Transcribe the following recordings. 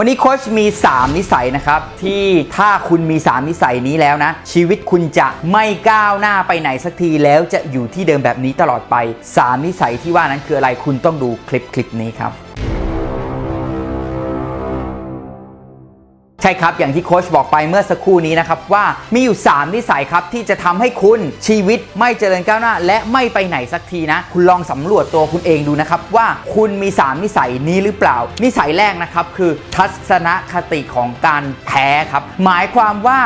วันนี้โค้ชมี 3 นิสัยนะครับที่ถ้าคุณมี 3 นิสัยนี้แล้วนะ ชีวิตคุณจะไม่ก้าวหน้าไปไหนสักทีแล้วจะอยู่ที่เดิมแบบนี้ตลอดไป 3 นิสัยที่ว่านั้นคืออะไรคุณต้องดูคลิปคลิปนี้ครับ ใช่ครับ อย่างที่โค้ชบอกไปเมื่อสักครู่นี้นะครับ ว่ามีอยู่ 3 นิสัยครับ ที่จะทำให้คุณชีวิตไม่เจริญก้าวหน้า และไม่ไปไหนสักทีนะ คุณลองสำรวจตัวคุณเองดูนะครับ ว่าคุณมี 3 นิสัยนี้หรือเปล่า นิสัยแรกนะครับ คือทัศนคติของการแพ้ครับ หมายความว่า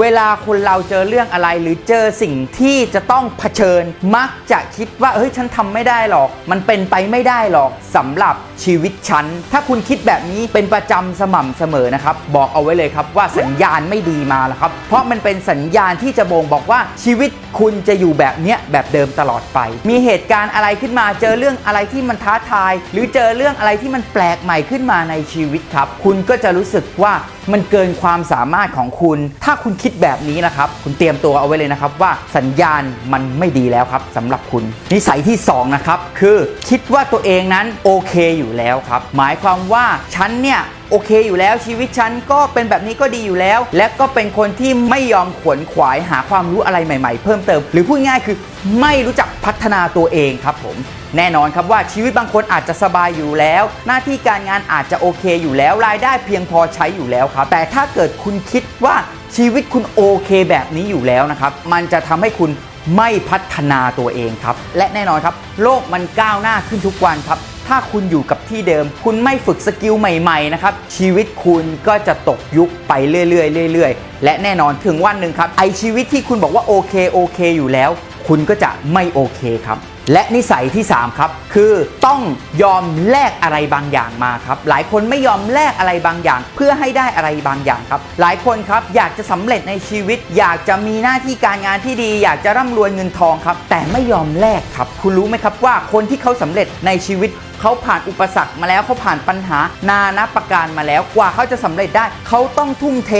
เวลาคนเราเจอเรื่องอะไรหรือเจอสิ่งที่จะต้องเผชิญ มักจะคิดว่าเฮ้ยฉันทำไม่ได้หรอก มันเป็นไปไม่ได้หรอกสำหรับชีวิตฉัน ถ้าคุณคิดแบบนี้เป็นประจำสม่ำเสมอนะครับ บอกเอาไว้เลยครับว่าสัญญาณไม่ดีมาแล้วครับ เพราะมันเป็นสัญญาณที่จะบ่งบอกว่าชีวิตคุณจะอยู่แบบเนี้ยแบบเดิมตลอดไป มีเหตุการณ์อะไรขึ้นมาเจอเรื่องอะไรที่มันท้าทาย หรือเจอเรื่องอะไรที่มันแปลกใหม่ขึ้นมาในชีวิตครับ คุณก็จะรู้สึกว่ามันเกินความสามารถของคุณ ถ้าคุณคิดิดแบบนี้นะครับคุณเตรียมตัวเอาไว้เลยนะครับว่าสัญญาณมันไม่ดีแล้วครับสำหรับคุณ นิสัยที่สองนะครับคือคิดว่าตัวเองนั้นโอเคอยู่แล้วครับ หมายความว่าฉันเนี่ยโอเคอยู่แล้วชีวิตฉันก็เป็นแบบนี้ก็ดีอยู่แล้ว และก็เป็นคนที่ไม่ยอมขวนขวายหาความรู้อะไรใหม่ ๆ เพิ่มเติม หรือพูดง่ายคือไม่รู้จักพัฒนาตัวเองครับผม แน่นอนครับว่าชีวิตบางคนอาจจะสบายอยู่แล้ว หน้าที่การงานอาจจะโอเคอยู่แล้วรายได้เพียงพอใช้อยู่แล้วครับ แต่ถ้าเกิดคุณคิดว่าชีวิตคุณโอเคแบบนี้อยู่แล้วนะครับ มันจะทำให้คุณไม่พัฒนาตัวเองครับ และแน่นอนครับ โลกมันก้าวหน้าขึ้นทุกวันครับ ถ้าคุณอยู่กับที่เดิม คุณไม่ฝึกสกิลใหม่ๆนะครับ ชีวิตคุณก็จะตกยุคไปเรื่อยๆเรื่อยๆ และแน่นอนถึงวันหนึ่งครับ ไอชีวิตที่คุณบอกว่าโอเคโอเคอยู่แล้ว คุณก็จะไม่โอเคครับ และนิสัยที่ 3 ครับ คือต้องยอมแลกอะไรบางอย่างมาครับ หลายคนไม่ยอมแลกอะไรบางอย่าง เพื่อให้ได้อะไรบางอย่างครับ หลายคนครับอยากจะสำเร็จในชีวิต อยากจะมีหน้าที่การงานที่ดี อยากจะร่ำรวยเงินทองครับ แต่ไม่ยอมแลกครับ คุณรู้ไหมครับว่าคนที่เขาสำเร็จในชีวิตเขาผ่านอุปสรรคมาแล้วเขาผ่านปัญหานานับประการมาแล้วกว่าเขาจะสำเร็จได้ เขาต้องทุ่มเท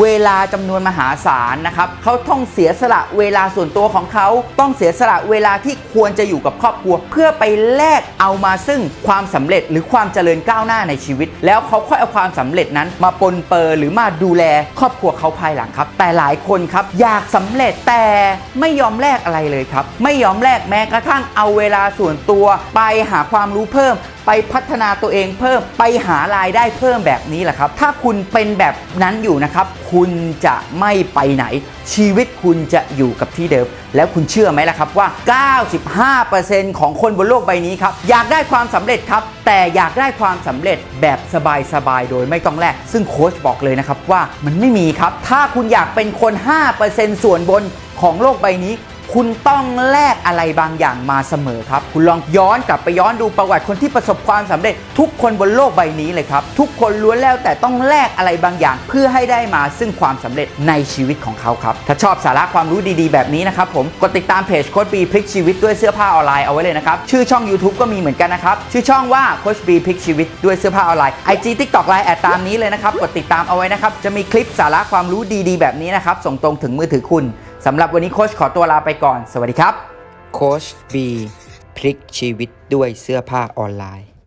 เวลาจำนวนมหาศาลนะครับเขาต้องเสียสละเวลาส่วนตัวของเขาต้องเสียสละเวลาที่ควรจะอยู่กับครอบครัว เพื่อไปแลกเอามาซึ่งความสำเร็จหรือความเจริญก้าวหน้าในชีวิต แล้วเขาค่อยเอาความสำเร็จนั้นมาปนเปื้อหรือมาดูแลครอบครัวเขาภายหลังครับ แต่หลายคนครับอยากสำเร็จแต่ไม่ยอมแลกอะไรเลยครับ ไม่ยอมแลกแม้กระทั่งเอาเวลาส่วนตัว ไปหาความรู้เพิ่ม ไปพัฒนาตัวเองเพิ่ม ไปหารายได้เพิ่มแบบนี้แหละครับ ถ้าคุณเป็นแบบนั้นอยู่นะครับ คุณจะไม่ไปไหน ชีวิตคุณจะอยู่กับที่เดิม แล้วคุณเชื่อไหมล่ะครับว่า 95%ของคนบนโลกใบนี้ครับ อยากได้ความสำเร็จครับ แต่อยากได้ความสำเร็จแบบสบายๆโดยไม่ต้องแลกซึ่งโค้ชบอกเลยนะครับว่ามันไม่มีครับ ถ้าคุณอยากเป็นคน 5%ส่วนบนของโลกใบนี้ คุณต้องแลกอะไรบางอย่างมาเสมอครับ คุณลองย้อนกลับไปย้อนดูประวัติคนที่ประสบความสำเร็จ ทุกคนบนโลกใบนี้เลยครับ ทุกคนล้วนแล้วแต่ต้องแลกอะไรบางอย่าง เพื่อให้ได้มาซึ่งความสำเร็จในชีวิตของเขาครับ ถ้าชอบสาระความรู้ดีๆ แบบนี้นะครับผมกดติดตามเพจโค้ชบีพลิกชีวิตด้วยเสื้อผ้าออนไลน์เอาไว้เลยนะครับ ชื่อช่อง YouTube ก็มีเหมือนกันนะครับ ชื่อช่องว่าโค้ชบีพลิกชีวิตด้วยเสื้อผ้าออนไลน์ IG TikTok ไลน์แอดตามนี้เลยนะครับกดติดตามเอาไว้นะครับจะมีคลิปสาระความรู้ดีๆ แบบนี้นะครับส่งตรงถึงมือถือคุณ สำหรับวันนี้โค้ชขอตัวลาไปก่อน สวัสดีครับ โค้ชบีพลิกชีวิตด้วยเสื้อผ้าออนไลน์